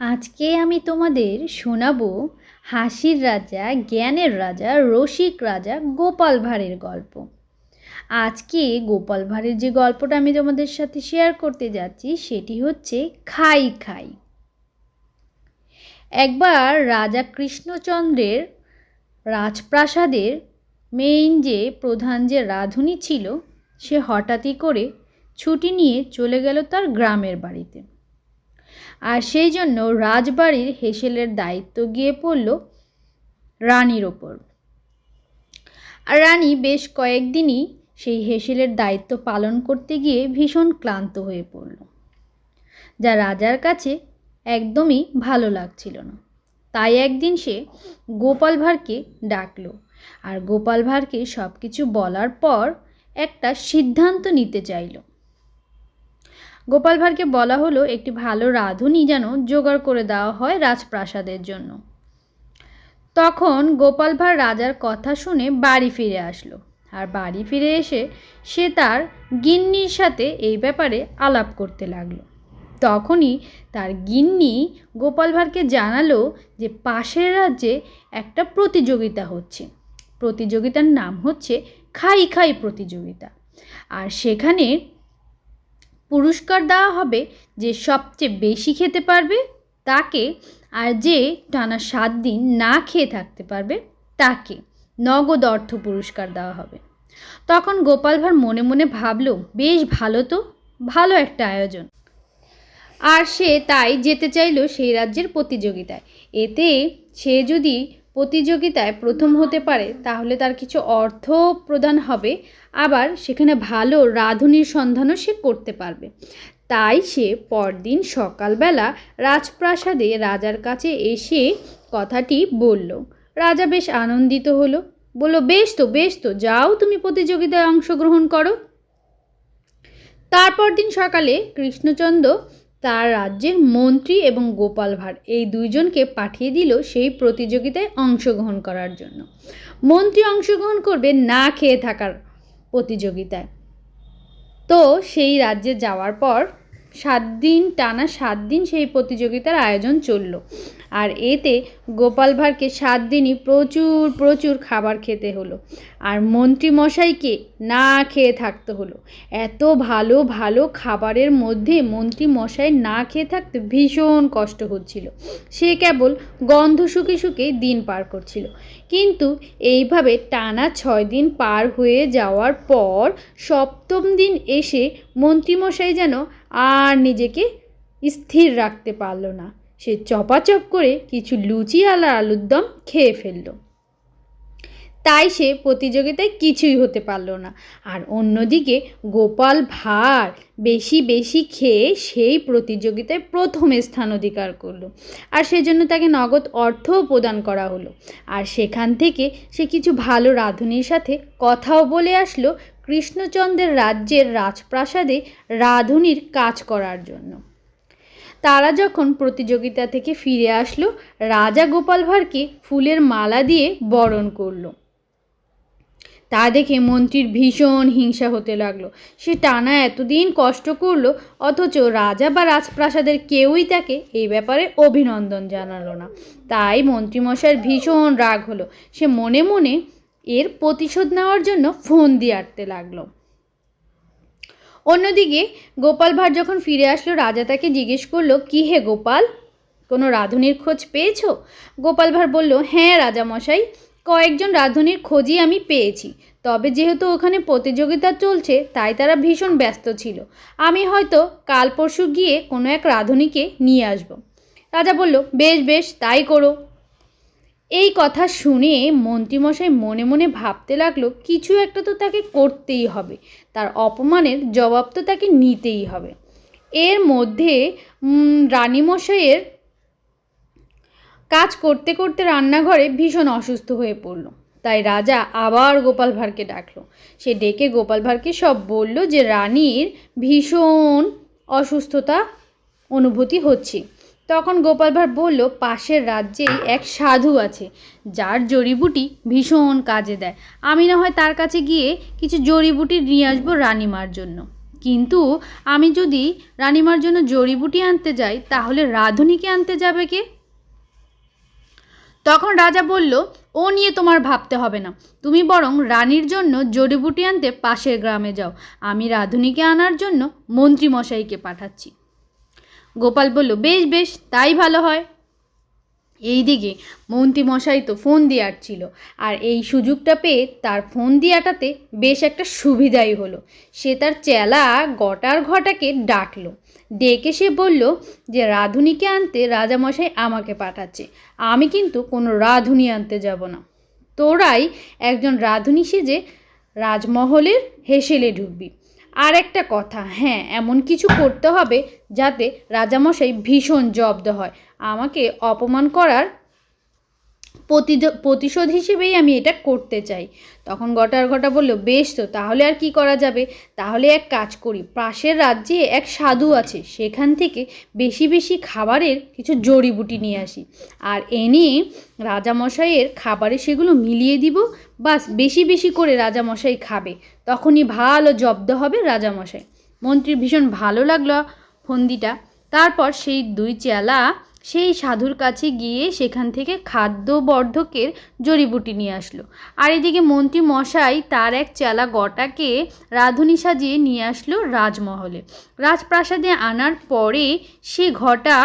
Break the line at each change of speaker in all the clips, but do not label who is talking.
আজকে আমি তোমাদের শোনাবো হাসির রাজা, জ্ঞানের রাজা, রসিক রাজা, গোপাল ভাঁড়ের গল্প। আজকে গোপাল ভাঁড়ের যে গল্পটা আমি তোমাদের সাথে শেয়ার করতে যাচ্ছি, সেটি হচ্ছে খাই খাই। একবার রাজা কৃষ্ণচন্দ্রের রাজপ্রাসাদের মেইন যে প্রধান যে রাঁধুনি ছিল, সে হঠাৎই করে ছুটি নিয়ে চলে গেল তার গ্রামের বাড়িতে। আর সেই জন্য রাজবাড়ির হেসেলের দায়িত্ব গিয়ে পড়ল রানীর ওপর। আর রানী বেশ কয়েকদিনই সেই হেসেলের দায়িত্ব পালন করতে গিয়ে ভীষণ ক্লান্ত হয়ে পড়ল, যা রাজার কাছে একদমই ভালো লাগছিল না। তাই একদিন সে গোপাল ভাঁড়কে ডাকল আর গোপাল ভাঁড়কে সব কিছু বলার পর একটা সিদ্ধান্ত নিতে চাইলো। গোপাল ভাঁড়কে বলা হলো, একটি ভালো রাঁধুনি যেন জোগাড় করে দেওয়া হয় রাজপ্রাসাদের জন্য। তখন গোপাল ভাঁড় রাজার কথা শুনে বাড়ি ফিরে আসলো। আর বাড়ি ফিরে এসে সে তার গিন্নির সাথে এই ব্যাপারে আলাপ করতে লাগল। তখনই তার গিন্নি গোপাল ভাঁড়কে জানালো যে, পাশের রাজ্যে একটা প্রতিযোগিতা হচ্ছে। প্রতিযোগিতার নাম হচ্ছে খাই খাই প্রতিযোগিতা। আর সেখানে পুরস্কার দেওয়া হবে যে সবচেয়ে বেশি খেতে পারবে তাকে আর যে টানা সাত দিন না খেয়ে থাকতে পারবে তাকে নগদ অর্থ পুরস্কার দেওয়া হবে। তখন গোপাল ভাঁড় মনে মনে ভাবলো, বেশ ভালো তো, ভালো একটা আয়োজন। আর সে তাই যেতে চাইলো সেই রাজ্যের প্রতিযোগিতায়। এতে সে যদি প্রতিযোগিতায় প্রথম হতে পারে, তাহলে তার কিছু অর্থ প্রদান হবে। আবার সেখানে ভালো রাঁধুনির সন্ধানও সে করতে পারবে। তাই সে পরদিন সকালবেলা রাজপ্রাসাদে রাজার কাছে এসে কথাটি বলল। রাজা বেশ আনন্দিত হলো। বলল, বেশ তো বেশ তো, যাও তুমি প্রতিযোগিতায় অংশগ্রহণ করো। তারপর দিন সকালে কৃষ্ণচন্দ্র তার রাজ্যের মন্ত্রী এবং গোপাল ভাঁড়। এই দুইজনকে পাঠিয়ে দিল সেই প্রতিযোগিতায় অংশগ্রহণ করার জন্য। মন্ত্রী অংশগ্রহণ করবে না খেয়ে থাকার প্রতিযোগিতায়। তো সেই রাজ্যে যাওয়ার পর সাত দিন, টানা সাত দিন সেই প্রতিযোগিতার আয়োজন চলল। আর এতে গোপাল ভাঁড়কে সাত দিনই প্রচুর প্রচুর খাবার খেতে হলো। আর মন্ত্রী মশাইকে না খেয়ে থাকতে হলো। এত ভালো ভালো খাবারের মধ্যে মন্ত্রী মশাই না খেয়ে থাকতে ভীষণ কষ্ট হচ্ছিল। সে কেবল গন্ধ শুকে শুকে দিন পার করছিল। কিন্তু এইভাবে টানা ছয় দিন পার হয়ে যাওয়ার পর সপ্তম দিন এসে মন্ত্রীমশাই যেন আর নিজেকে স্থির রাখতে পারল না। সে চপাচপ করে কিছু লুচি আর আলুর দম খেয়ে ফেলল। তাই সে প্রতিযোগিতায় কিছুই হতে পারল না। আর অন্যদিকে গোপাল ভাঁড় বেশি বেশি খেয়ে সেই প্রতিযোগিতায় প্রথম স্থান অধিকার করল। আর সেজন্য তাকে নগদ অর্থও প্রদান করা হলো। আর সেখান থেকে সে কিছু ভালো রাঁধুনির সাথে কথাও বলে আসলো কৃষ্ণচন্দ্রের রাজ্যের রাজপ্রাসাদে রাঁধুনির কাজ করার জন্য। তারা যখন প্রতিযোগিতা থেকে ফিরে আসলো, রাজা গোপাল ভাঁড়কে ফুলের মালা দিয়ে বরণ করল। তা দেখে মন্ত্রীর ভীষণ হিংসা হতে লাগল। সে টানা এতদিন কষ্ট করল, অথচ রাজা বা রাজপ্রাসাদের কেউই তাকে এই ব্যাপারে অভিনন্দন জানালো না। তাই মন্ত্রীমশাইয়ের ভীষণ রাগ হলো। সে মনে মনে এর প্রতিশোধ নেওয়ার জন্য ফোন দিয়ে আটতে লাগল। অন্যদিকে গোপাল ভাঁড় যখন ফিরে আসলো, রাজা তাকে জিজ্ঞেস করল, কী হে গোপাল? কোনো রাঁধুনির খোঁজ পেয়েছ? গোপাল ভাঁড় বলল হ্যাঁ রাজামশাই, কয়েকজন রাঁধুনির খোঁজই আমি পেয়েছি। তবে যেহেতু ওখানে প্রতিযোগিতা চলছে, তাই তারা ভীষণ ব্যস্ত ছিল। আমি হয়তো কাল পরশু গিয়ে কোনো এক রাঁধুনিকে নিয়ে আসব। রাজা বলল, বেশ বেশ, তাই করো। এই কথা শুনে মন্ত্রীমশাই মনে মনে ভাবতে লাগল, কিছু একটা তো তাকে করতেই হবে। তার অপমানের জবাব তো তাকে নিতেই হবে। এর মধ্যে রানীমশাইয়ের কাজ করতে করতে রান্নাঘরে ভীষণ অসুস্থ হয়ে পড়ল। তাই রাজা আবার গোপাল ভাঁড়কে ডাকলো। সে ডেকে গোপাল ভাঁড়কে সব বলল যে, রানীর ভীষণ অসুস্থতা অনুভূতি হচ্ছে। তখন গোপাল ভাঁড় বলল, পাশের রাজ্যেই এক সাধু আছে, যার জড়িবুটি ভীষণ কাজে দেয়। আমি না হয় তার কাছে গিয়ে কিছু জড়িবুটি নিয়ে আসব রানিমার জন্য। কিন্তু আমি যদি রানিমার জন্য জড়িবুটি আনতে যাই, তাহলে রাধুনিকে আনতে যাবে কে? তখন রাজা বলল, ও নিয়ে তোমার ভাবতে হবে না। তুমি বরং রানীর জন্য জড়িবুটি আনতে পাশের গ্রামে যাও। আমি রাধুনিকে আনার জন্য মন্ত্রীমশাইকে পাঠাচ্ছি। গোপাল বলল, বেশ বেশ, তাই ভালো হয়। এইদিকে মন্ত্রীমশাই তো ফোন দিয়ে আটছিল আর এই সুযোগটা পেয়ে তার ফোন দিয়ে আটাতে বেশ একটা সুবিধাই হলো। সে তার চেলা গটার ঘটাকে ডাকলো। ডেকে সে বলল যে, রাধুনিকে আনতে রাজামশাই আমাকে পাঠাচ্ছে। আমি কিন্তু কোনো রাধুনি আনতে যাব না। তোরাই একজন রাধুনি সেজে রাজমহলের হেসেলে ঢুকবি। আর একটা কথা হ্যাঁ এমন কিছু করতে হবে যাতে রাজামশাই ভীষণ জব্দ হয়। আমাকে অপমান করার প্রতিশোধ হিসেবেই আমি এটা করতে চাই। তখন গটার ঘটা বলল, বেশ তো, তাহলে আর কি করা যাবে? তাহলে এক কাজ করি, পাশের রাজ্যে এক সাধু আছে, সেখান থেকে বেশি বেশি খাবারের কিছু জড়িবুটি নিয়ে আসি। আর এনে রাজামশাইয়ের খাবারে সেগুলো মিলিয়ে দিব, বাস বেশি বেশি করে রাজামশাই খাবে। তখনই ভালো জব্দ হবে রাজামশাই। মন্ত্রীর ভীষণ ভালো লাগল ফন্দিটা। তারপর সেই দুই চেলা সেই সাধুর কাছে গিয়ে সেখান থেকে খাদ্য বর্ধকের জড়িবুটি নিয়ে আসলো। আর এদিকে মন্ত্রী মশাই তার এক চেলা গটাকে রাঁধুনি সাজিয়ে নিয়ে আসলো রাজমহলে। রাজপ্রাসাদে আনার পরে সে ঘটা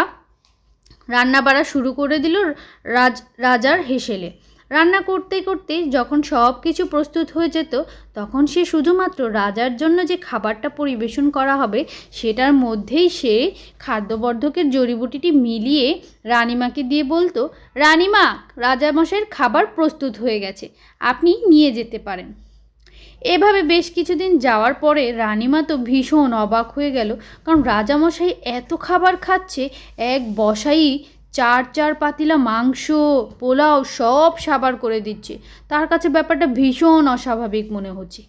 রান্না বাড়া শুরু করে দিল রাজ, রাজার হেসেলে। রান্না করতে করতে যখন সব কিছু প্রস্তুত হয়ে যেত, তখন সে শুধুমাত্র রাজার জন্য যে খাবারটা পরিবেশন করা হবে, সেটার মধ্যেই সে খাদ্যবর্ধকের জড়িবুটিটি মিলিয়ে রানিমাকে দিয়ে বলতো, রানিমা, রাজামশাইয়ের খাবার প্রস্তুত হয়ে গেছে, আপনি নিয়ে যেতে পারেন। এভাবে বেশ কিছুদিন যাওয়ার পরে রানিমা তো ভীষণ অবাক হয়ে গেল, কারণ রাজামশাই এত খাবার খাচ্ছে, এক বসাই চার চার পাতিলা মাংস, পোলাও সব সাবার করে দিচ্ছে। তার কাছে ব্যাপারটা ভীষণ অস্বাভাবিক মনে হচ্ছে।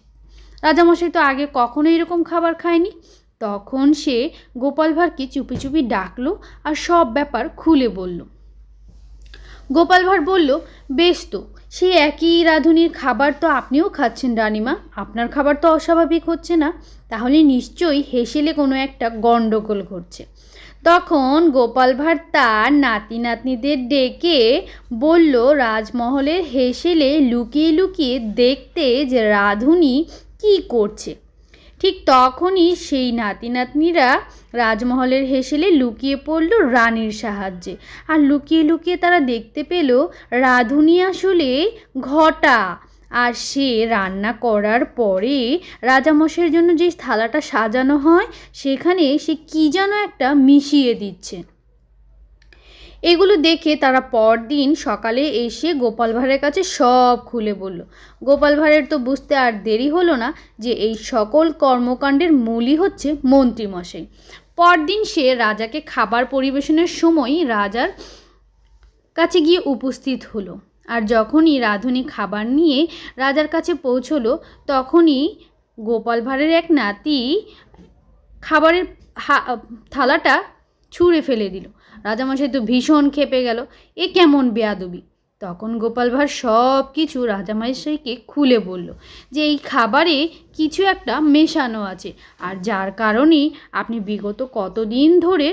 রাজামশাই তো আগে কখনো এরকম খাবার খায়নি। তখন সে গোপাল ভাঁড়কে চুপি চুপি ডাকলো আর সব ব্যাপার খুলে বলল। গোপাল ভাঁড় বলল, বেশ তো সেই একই রাঁধুনির খাবার তো আপনিও খাচ্ছেন রানিমা। আপনার খাবার তো অস্বাভাবিক হচ্ছে না। তাহলে নিশ্চয়ই হেসেলে কোনো একটা গণ্ডগোল ঘটছে। তখন গোপাল ভাঁড় তার নাতি নাতনিদের ডেকে বলল রাজমহলের হেসেলে লুকিয়ে লুকিয়ে দেখতে যে রাঁধুনি কী করছে? ঠিক তখনই সেই নাতি নাতনিরা রাজমহলের হেসেলে লুকিয়ে পড়ল রানীর সাহায্যে। আর লুকিয়ে লুকিয়ে তারা দেখতে পেল, রাধুনি আসলে ঘটা আর সে রান্না করার পরে রাজামশাইয়ের জন্য যে থালাটা সাজানো হয়, সেখানে সে কী যেন একটা মিশিয়ে দিচ্ছে। এগুলো দেখে তারা পরদিন সকালে এসে গোপাল ভাঁড়ের কাছে সব খুলে বলল। গোপাল ভাঁড়ের তো বুঝতে আর দেরি হলো না যে এই সকল কর্মকাণ্ডের মূলই হচ্ছে মন্ত্রীমশাই। পরদিন সে রাজাকে খাবার পরিবেশনের সময় রাজার কাছে গিয়ে উপস্থিত হলো। আর যখনই রাধুনি খাবার নিয়ে রাজার কাছে পৌঁছলো, তখনই গোপাল ভাঁড়ের এক নাতি খাবারের থালাটা ছুঁড়ে ফেলে দিল। রাজামশাই তো ভীষণ খেপে গেল। এ কেমন বেয়াদবি? তখন গোপাল ভাঁড় সব কিছু রাজামশাইকে খুলে বলল যে, এই খাবারে কিছু একটা মেশানো আছে। আর যার কারণে আপনি বিগত কতদিন ধরে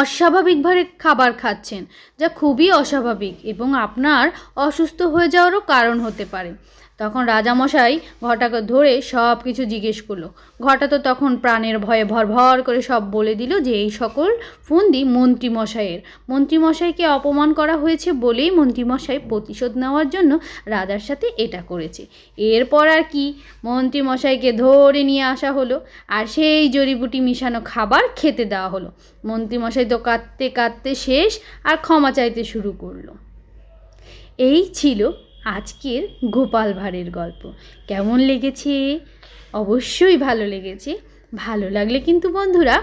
অস্বাভাবিকভাবে খাবার খাচ্ছেন, যা খুবই অস্বাভাবিক এবং আপনার অসুস্থ হয়ে যাওয়ারও কারণ হতে পারে। তখন রাজামশাই ঘটাকে ধরে সব কিছু জিজ্ঞেস করল। ঘটা তো তখন প্রাণের ভয়ে ভর ভর করে সব বলে দিল যে, এই সকল ফন্দি মন্ত্রীমশাইয়ের। মন্ত্রীমশাইকে অপমান করা হয়েছে বলেই মন্ত্রীমশাই প্রতিশোধ নেওয়ার জন্য রাজার সাথে এটা করেছে। এরপর আর কি মন্ত্রীমশাইকে ধরে নিয়ে আসা হলো। আর সেই জড়িবুটি মিশানো খাবার খেতে দেওয়া হলো। মন্ত্রীমশাই তো কাঁদতে কাঁদতে শেষ আর ক্ষমা চাইতে শুরু করল। এই ছিল আজকের গোপাল ভাঁড়ের গল্প। কেমন লেগেছে? অবশ্যই ভালো লেগেছে। ভালো লাগলে কিন্তু বন্ধুরা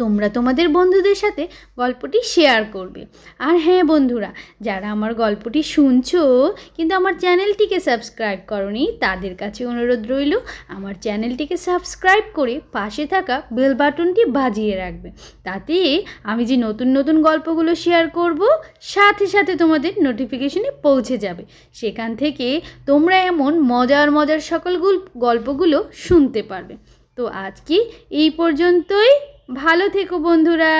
তোমরা তোমাদের বন্ধুদের সাথে গল্পটি শেয়ার করবে। আর হ্যাঁ বন্ধুরা, যারা আমার গল্পটি শুনছো কিন্তু আমার চ্যানেলটিকে সাবস্ক্রাইব করনি, তাদের কাছে অনুরোধ রইল, আমার চ্যানেলটিকে সাবস্ক্রাইব করে পাশে থাকা বেল বাটনটি বাজিয়ে রাখবে। তাতে আমি যে নতুন নতুন গল্পগুলো শেয়ার করব, সাথে সাথে তোমাদের নোটিফিকেশনে পৌঁছে যাবে। সেখান থেকে তোমরা এমন মজার মজার সকল গুল- গল্পগুলো শুনতে পারবে। তো আজকে এই পর্যন্তই। ভালো থেকো বন্ধুরা